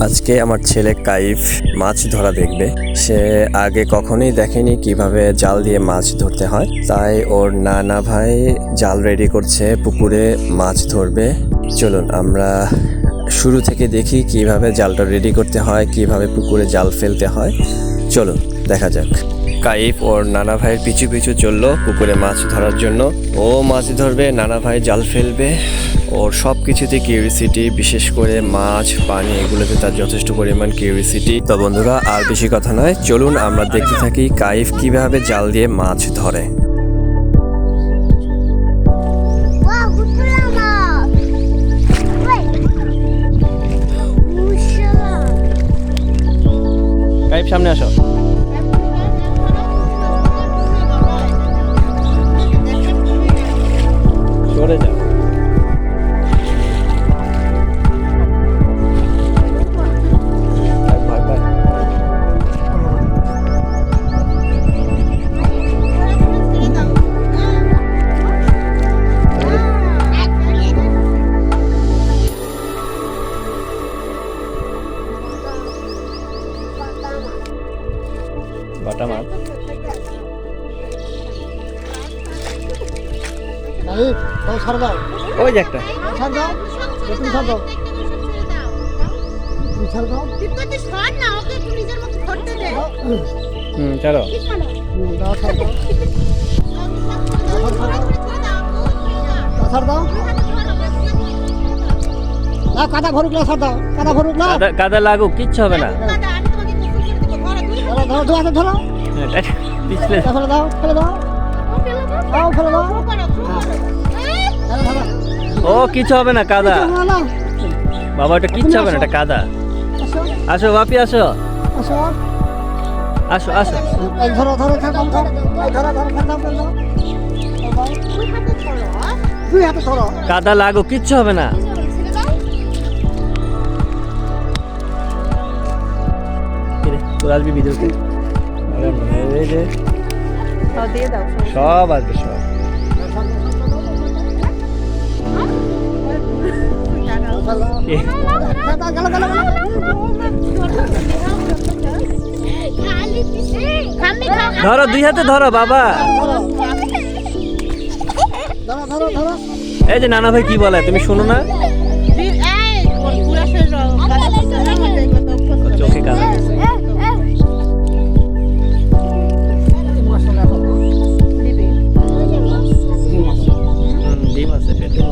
আজকে আমার ছেলে কাইফ মাছ ধরা দেখবে। সে আগে কখনোই দেখেনি কীভাবে জাল দিয়ে মাছ ধরতে হয়। তাই ওর নানা ভাই জাল রেডি করছে, পুকুরে মাছ ধরবে। চলুন, আমরা শুরু থেকে দেখি কীভাবে জালটা রেডি করতে হয়, কীভাবে পুকুরে জাল ফেলতে হয়। চলুন, দেখা যাক। কাইফ ওর নানা ভাইয়ের পিছু পিছু চলল পুকুরে মাছ ধরার জন্য। ও মাছ ধরবে, নানা ভাই জাল ফেলবে। ওর সব কিছুতে কিউরিসিটি বিশেষ করে মাছ পানি এগুলোতে তার যথেষ্ট পরিমাণ কিউরিসিটি তো বন্ধুরা আর বেশি কথা নয় চলুন আমরা দেখতে থাকি কাইফ কীভাবে জাল দিয়ে মাছ ধরে। সামনে আসো। একটু। নিজের মতো ধরতে দে। হুম চলো। কি ছাড়ো? হুম, দাও ছাড় দাও। দাও, ছাড় দাও দাও কাদা ভরুক না দাও। কাদা ভরুক না। কাদা লাগুক কিচ্ছু হবে না। ধরো ধরো দু হাতে ধরো। পিছলে। ফেলে দাও ফেলে দাও। দাও ফেলে দাও। ধরো ধরো ও কিচ্ছু হবে না কাদা। বাবা ওটা কিচ্ছু হবে না এটা কাদা। আসো। আসো বাপি আসো। আসো। আসো আসো। ধরো ধরো ধরো ধরো ধরো। ফেলে দাও ফেলে দাও দুই হাতে ধরো। কাদা লাগুক কিচ্ছু হবে না। তোর আসবি ভিডিওতে হয় এই যে সব আসবে সব। ধরো দুই হাতে ধরো বাবা। এই যে নানা ভাই কি বলে তুমি শোনো না?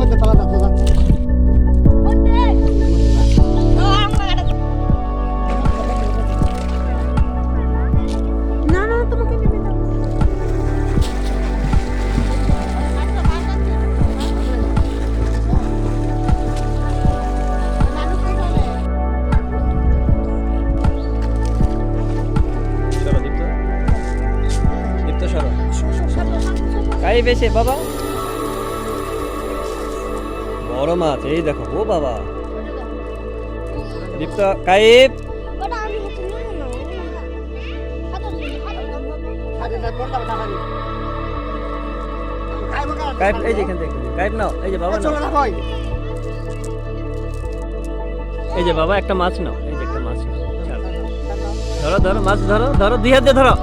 মধ্যে পালা যাচ্ছে যাচ্ছে না না তোমাকে বড় মাছ এই দেখো ও বাবা। দীপ্ত কাইব। কাইব এই যে এখান থেকে কাইব নাও এই যে বাবা নাও। এই যে বাবা একটা মাছ নাও এই যে একটা মাছ ধরো ধরো মাছ ধরো ধরো দুই হাত দিয়ে ধরো।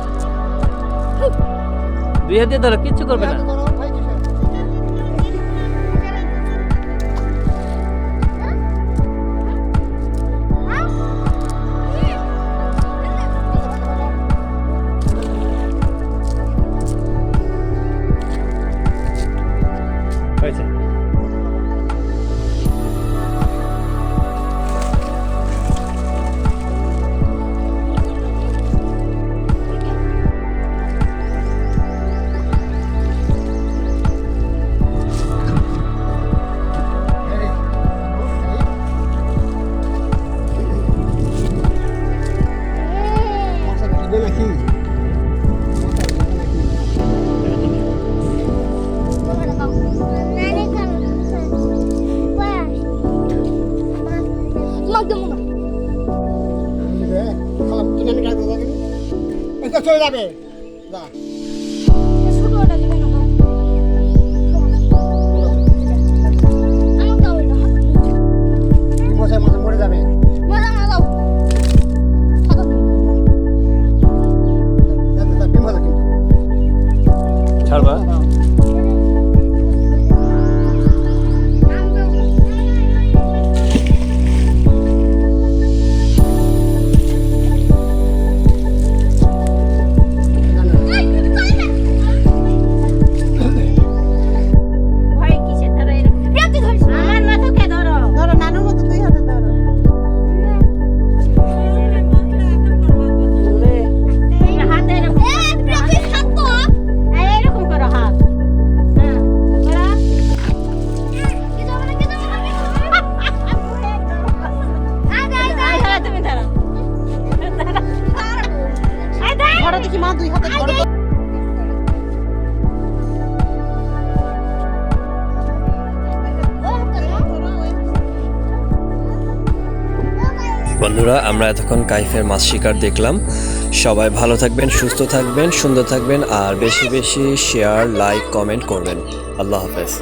দুই হাত দিয়ে ধরো কিচ্ছু করবে না। 可以 যাব না। তুমি আমি ডাক্তার যাবে। যা। ধরো দেখি, মা দুই হাতে ধরো বন্ধুরা, আমরা এতক্ষণ কাইফের মাছ শিকার দেখলাম। সবাই ভালো থাকবেন, সুস্থ থাকবেন, সুন্দর থাকবেন, আর বেশি বেশি শেয়ার লাইক কমেন্ট করবেন। আল্লাহ হাফেজ।